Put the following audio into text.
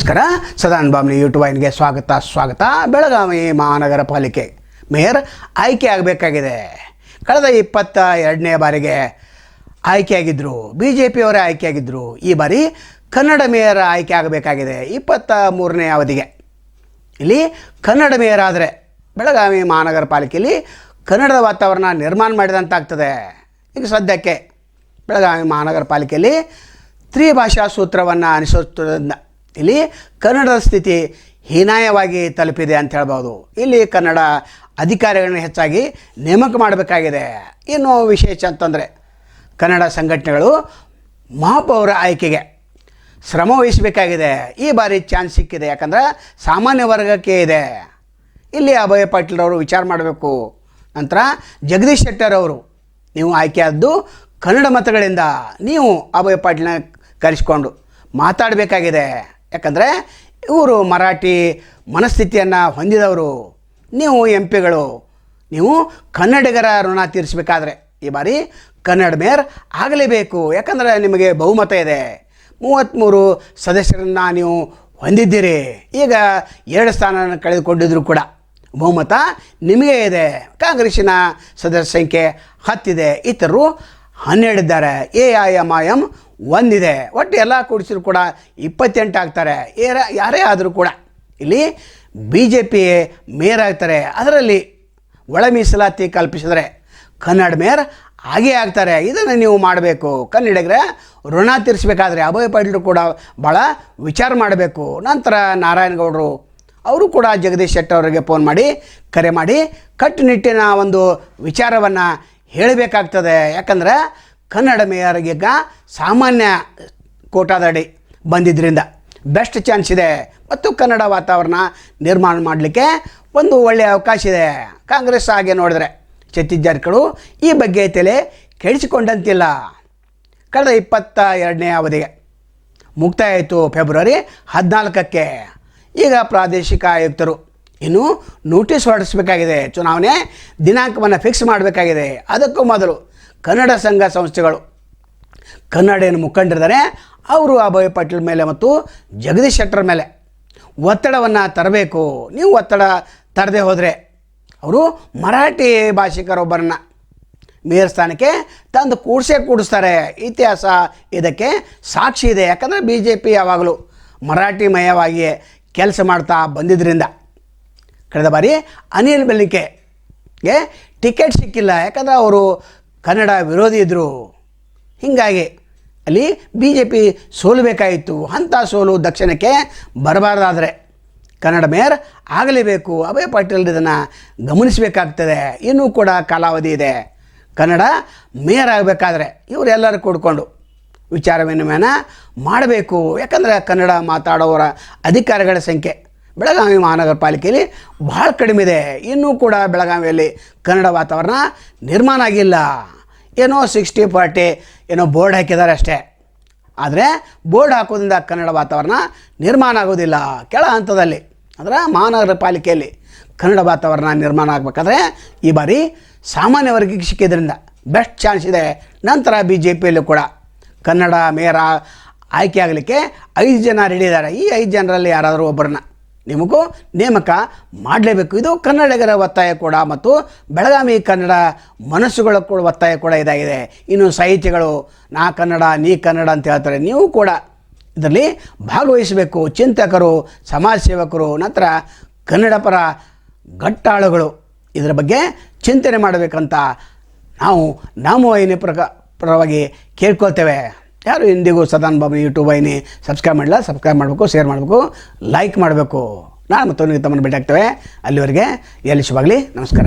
ನಮಸ್ಕಾರ. ಸದಾನ್ ಬಾಮ್ನಿ ಯೂಟ್ಯೂಬ್ ವಾಹಿನಿಗೆ ಸ್ವಾಗತ ಸ್ವಾಗತ. ಬೆಳಗಾವಿ ಮಹಾನಗರ ಪಾಲಿಕೆ ಮೇಯರ್ ಆಯ್ಕೆ ಆಗಬೇಕಾಗಿದೆ. ಕಳೆದ ಇಪ್ಪತ್ತ ಎರಡನೇ ಬಾರಿಗೆ ಆಯ್ಕೆಯಾಗಿದ್ದರು ಬಿ ಜೆ ಪಿಯವರೇ ಆಯ್ಕೆಯಾಗಿದ್ದರು ಈ ಬಾರಿ ಕನ್ನಡ ಮೇಯರ್ ಆಯ್ಕೆ ಆಗಬೇಕಾಗಿದೆ. ಇಪ್ಪತ್ತ ಮೂರನೇ ಅವಧಿಗೆ. ಇಲ್ಲಿ ಕನ್ನಡ ಮೇಯರ್ ಆದರೆ ಬೆಳಗಾವಿ ಮಹಾನಗರ ಪಾಲಿಕೆಯಲ್ಲಿ ಕನ್ನಡದ ವಾತಾವರಣ ನಿರ್ಮಾಣ ಮಾಡಿದಂತಾಗ್ತದೆ. ಈಗ ಸದ್ಯಕ್ಕೆ ಬೆಳಗಾವಿ ಮಹಾನಗರ ಪಾಲಿಕೆಯಲ್ಲಿ ತ್ರಿಭಾಷಾ ಸೂತ್ರವನ್ನು ಅನುಸರಿಸುವುದರಿಂದ ಇಲ್ಲಿ ಕನ್ನಡದ ಸ್ಥಿತಿ ಹೀನಾಯವಾಗಿ ತಲುಪಿದೆ ಅಂತ ಹೇಳ್ಬೋದು. ಇಲ್ಲಿ ಕನ್ನಡ ಅಧಿಕಾರಿಗಳನ್ನು ಹೆಚ್ಚಾಗಿ ನೇಮಕ ಮಾಡಬೇಕಾಗಿದೆ. ಇನ್ನು ವಿಶೇಷ ಅಂತಂದರೆ ಕನ್ನಡ ಸಂಘಟನೆಗಳು ಮಹಾಪೌರ ಆಯ್ಕೆಗೆ ಶ್ರಮ ವಹಿಸಬೇಕಾಗಿದೆ. ಈ ಬಾರಿ ಚಾನ್ಸ್ ಸಿಕ್ಕಿದೆ. ಯಾಕಂದ್ರೆ ಸಾಮಾನ್ಯ ವರ್ಗಕ್ಕೆ ಇದೆ. ಇಲ್ಲಿ ಅಭಯ ಪಾಟೀಲ್ರವರು ವಿಚಾರ ಮಾಡಬೇಕು. ನಂತರ ಜಗದೀಶ್ ಶೆಟ್ಟರ್ ಅವರು, ನೀವು ಆಯ್ಕೆಯಾದ್ದು ಕನ್ನಡ ಮತಗಳಿಂದ, ನೀವು ಅಭಯ ಪಾಟೀಲ್ನ ಕರೆಸಿಕೊಂಡು ಮಾತಾಡಬೇಕಾಗಿದೆ. ಯಾಕಂದರೆ ಇವರು ಮರಾಠಿ ಮನಸ್ಥಿತಿಯನ್ನು ಹೊಂದಿದವರು. ನೀವು ಎಂ ಪಿಗಳು ನೀವು ಕನ್ನಡಿಗರ ಋಣ ತೀರಿಸಬೇಕಾದ್ರೆ. ಈ ಬಾರಿ ಕನ್ನಡ ಮೇರ್ ಆಗಲೇಬೇಕು. ಯಾಕಂದರೆ ನಿಮಗೆ ಬಹುಮತ ಇದೆ. ಮೂವತ್ತ್ಮೂರು ಸದಸ್ಯರನ್ನು ನೀವು ಹೊಂದಿದ್ದೀರಿ. ಈಗ ಎರಡು ಸ್ಥಾನ ಕಳೆದುಕೊಂಡಿದ್ರು ಕೂಡ. ಬಹುಮತ ನಿಮಗೆ ಇದೆ. ಕಾಂಗ್ರೆಸ್ಸಿನ ಸದಸ್ಯ ಸಂಖ್ಯೆ ಹತ್ತಿದೆ. ಇತರರು ಹನ್ನೆರಡಿದ್ದಾರೆ. A I M I M ಒಂದಿದೆ. ಒಟ್ಟು ಎಲ್ಲ ಕೂಡಿಸಿದ್ರು ಕೂಡ ಇಪ್ಪತ್ತೆಂಟು ಆಗ್ತಾರೆ. ಏರ ಯಾರೇ ಆದರೂ ಕೂಡ. ಇಲ್ಲಿ ಬಿ ಜೆ ಪಿ ಮೇಯರ್ ಆಗ್ತಾರೆ. ಅದರಲ್ಲಿ ಒಳ ಮೀಸಲಾತಿ ಕಲ್ಪಿಸಿದರೆ ಕನ್ನಡ ಮೇಯರ್ ಹಾಗೇ ಆಗ್ತಾರೆ. ಇದನ್ನು ನೀವು ಮಾಡಬೇಕು. ಕನ್ನಡಿಗರ ಋಣ ತೀರಿಸಬೇಕಾದ್ರೆ ಅಭಯ ಪಾಟೀಲರು ಕೂಡ ಭಾಳ ವಿಚಾರ ಮಾಡಬೇಕು. ನಂತರ ನಾರಾಯಣಗೌಡರು ಅವರು ಕೂಡ ಜಗದೀಶ್ ಶೆಟ್ಟಿ ಅವರಿಗೆ ಫೋನ್ ಮಾಡಿ, ಕರೆ ಮಾಡಿ ಕಟ್ಟುನಿಟ್ಟಿನ ಒಂದು ವಿಚಾರವನ್ನು ಹೇಳಬೇಕಾಗ್ತದೆ. ಯಾಕಂದ್ರೆ ಕನ್ನಡ ಮೇಯರ್ಗೀಗ ಸಾಮಾನ್ಯ ಕೋಟಾದಡಿ ಬಂದಿದ್ದರಿಂದ ಬೆಸ್ಟ್ ಚಾನ್ಸ್ ಇದೆ ಮತ್ತು ಕನ್ನಡ ವಾತಾವರಣ ನಿರ್ಮಾಣ ಮಾಡಲಿಕ್ಕೆ ಒಂದು ಒಳ್ಳೆಯ ಅವಕಾಶ ಇದೆ. ಕಾಂಗ್ರೆಸ್ ಹಾಗೆ ನೋಡಿದ್ರೆ ಜಾರಕಿಹೊಳಿ ಈ ಬಗ್ಗೆ ತಲೆ ಕೆಡಿಸಿಕೊಂಡಂತಿಲ್ಲ. ಕಳೆದ ಇಪ್ಪತ್ತ ಎರಡನೇ ಅವಧಿಗೆ ಮುಕ್ತಾಯ ಆಯಿತು ಫೆಬ್ರವರಿ ಹದಿನಾಲ್ಕಕ್ಕೆ. ಈಗ ಪ್ರಾದೇಶಿಕ ಆಯುಕ್ತರು ಇನ್ನು ನೋಟಿಸ್ ಹೊರಡಿಸಬೇಕಾಗಿದೆ. ಚುನಾವಣೆ ದಿನಾಂಕವನ್ನು ಫಿಕ್ಸ್ ಮಾಡಬೇಕಾಗಿದೆ. ಅದಕ್ಕೂ ಮೊದಲು ಕನ್ನಡ ಸಂಘ ಸಂಸ್ಥೆಗಳು. ಕನ್ನಡ ಏನು ಮುಖಂಡರಿದ್ದಾರೆ. ಅವರು ಅಭಯ ಪಾಟೀಲ್ ಮೇಲೆ ಮತ್ತು ಜಗದೀಶ್ ಶೆಟ್ಟರ್ ಮೇಲೆ ಒತ್ತಡವನ್ನು ತರಬೇಕು. ನೀವು ಒತ್ತಡ ತರದೆ ಹೋದರೆ ಅವರು ಮರಾಠಿ ಭಾಷಿಕರೊಬ್ಬರನ್ನು ಮೇಯರ್ ಸ್ಥಾನಕ್ಕೆ ತಂದು ಕೂಡಿಸೇ ಕೂಡಿಸ್ತಾರೆ. ಇತಿಹಾಸ ಇದಕ್ಕೆ ಸಾಕ್ಷಿ ಇದೆ. ಯಾಕಂದರೆ ಬಿ ಜೆ ಪಿ ಯಾವಾಗಲೂ ಮರಾಠಿಮಯವಾಗಿ ಕೆಲಸ ಮಾಡ್ತಾ ಬಂದಿದ್ದರಿಂದ ಕಳೆದ ಬಾರಿ ಅನಿಲ್ ಬೆಲ್ಲಿಕೆಗೆ ಟಿಕೆಟ್ ಸಿಕ್ಕಿಲ್ಲ. ಯಾಕಂದರೆ ಅವರು ಕನ್ನಡ ವಿರೋಧಿ ಇದ್ದರು ಹೀಗಾಗಿ ಅಲ್ಲಿ ಬಿ ಜೆ ಪಿ ಸೋಲಬೇಕಾಯಿತು. ಅಂಥ ಸೋಲು ದಕ್ಷಿಣಕ್ಕೆ ಬರಬಾರ್ದಾದರೆ. ಕನ್ನಡ ಮೇಯರ್ ಆಗಲೇಬೇಕು. ಅಭಯ ಪಾಟೀಲ್ ಇದನ್ನು ಗಮನಿಸಬೇಕಾಗ್ತದೆ. ಇನ್ನೂ ಕೂಡ ಕಾಲಾವಧಿ ಇದೆ. ಕನ್ನಡ ಮೇಯರ್ ಆಗಬೇಕಾದ್ರೆ ಇವರೆಲ್ಲರೂ ಕೂಡ್ಕೊಂಡು ವಿಚಾರ ವಿನಿಮಯನ ಮಾಡಬೇಕು. ಯಾಕಂದರೆ ಕನ್ನಡ ಮಾತಾಡೋರ ಅಧಿಕಾರಿಗಳ ಸಂಖ್ಯೆ ಬೆಳಗಾವಿ ಮಹಾನಗರ ಪಾಲಿಕೆಯಲ್ಲಿ ಭಾಳ ಕಡಿಮೆ ಇದೆ. ಇನ್ನೂ ಕೂಡ ಬೆಳಗಾವಿಯಲ್ಲಿ ಕನ್ನಡ ವಾತಾವರಣ ನಿರ್ಮಾಣ ಆಗಿಲ್ಲ. ಏನೋ ಸಿಕ್ಸ್ಟಿ ಫಾರ್ಟಿ ಏನೋ ಬೋರ್ಡ್ ಹಾಕಿದ್ದಾರೆ ಅಷ್ಟೇ. ಆದರೆ ಬೋರ್ಡ್ ಹಾಕೋದ್ರಿಂದ ಕನ್ನಡ ವಾತಾವರಣ ನಿರ್ಮಾಣ ಆಗೋದಿಲ್ಲ. ಕೆಳ ಹಂತದಲ್ಲಿ ಅಂದರೆ ಮಹಾನಗರ ಪಾಲಿಕೆಯಲ್ಲಿ ಕನ್ನಡ ವಾತಾವರಣ ನಿರ್ಮಾಣ ಆಗಬೇಕಾದ್ರೆ ಈ ಬಾರಿ ಸಾಮಾನ್ಯ ವರ್ಗಕ್ಕೆ ಸಿಕ್ಕಿದ್ರಿಂದ ಬೆಸ್ಟ್ ಚಾನ್ಸ್ ಇದೆ. ನಂತರ ಬಿ ಜೆ ಪಿಯಲ್ಲೂ ಕೂಡ ಕನ್ನಡ ಮೇಯರ್ ಆಯ್ಕೆ ಆಗಲಿಕ್ಕೆ ಐದು ಜನ ರೆಡಿ ಇದ್ದಾರೆ. ಈ ಐದು ಜನರಲ್ಲಿ ಯಾರಾದರೂ ಒಬ್ಬರನ್ನ ನಿಮಗೂ ನೇಮಕ ಮಾಡಲೇಬೇಕು. ಇದು ಕನ್ನಡಿಗರ ಒತ್ತಾಯ ಕೂಡ ಮತ್ತು ಬೆಳಗಾವಿ ಕನ್ನಡ ಮನಸ್ಸುಗಳ ಕೂಡ ಒತ್ತಾಯ ಕೂಡ ಇದಾಗಿದೆ. ಇನ್ನು ಸಾಹಿತ್ಯಗಳು ನಾ ಕನ್ನಡ, ನೀ ಕನ್ನಡ ಅಂತ ಹೇಳ್ತಾರೆ, ನೀವು ಕೂಡ ಇದರಲ್ಲಿ ಭಾಗವಹಿಸಬೇಕು. ಚಿಂತಕರು, ಸಮಾಜ ಸೇವಕರು, ನಂತರ ಕನ್ನಡ ಪರ ಗಟ್ಟಾಳುಗಳು ಇದರ ಬಗ್ಗೆ ಚಿಂತನೆ ಮಾಡಬೇಕಂತ ನಾವು ನಾಮವಾಹಿನಿ ಪ್ರಕ, ಪರವಾಗಿ ಕೇಳ್ಕೊಳ್ತೇವೆ. ಯಾರು ಇಂದಿಗೂ ಸದಾನ್ ಬಾಬು ಯೂಟ್ಯೂಬ್ ವಾಹಿನಿ ಸಬ್ಸ್ಕ್ರೈಬ್ ಮಾಡಲ್ಲ ಸಬ್ಸ್ಕ್ರೈಬ್ ಮಾಡಬೇಕು ಶೇರ್ ಮಾಡಬೇಕು ಲೈಕ್ ಮಾಡಬೇಕು. ನಾನು ಮತ್ತೊಂದಿಗೆ ತಮ್ಮನ್ನು ಭೇಟಿ ಆಗ್ತೇವೆ ಅಲ್ಲಿವರೆಗೆ ಎಲ್ಲಿ ಶುಭಾಗಲಿ, ನಮಸ್ಕಾರ.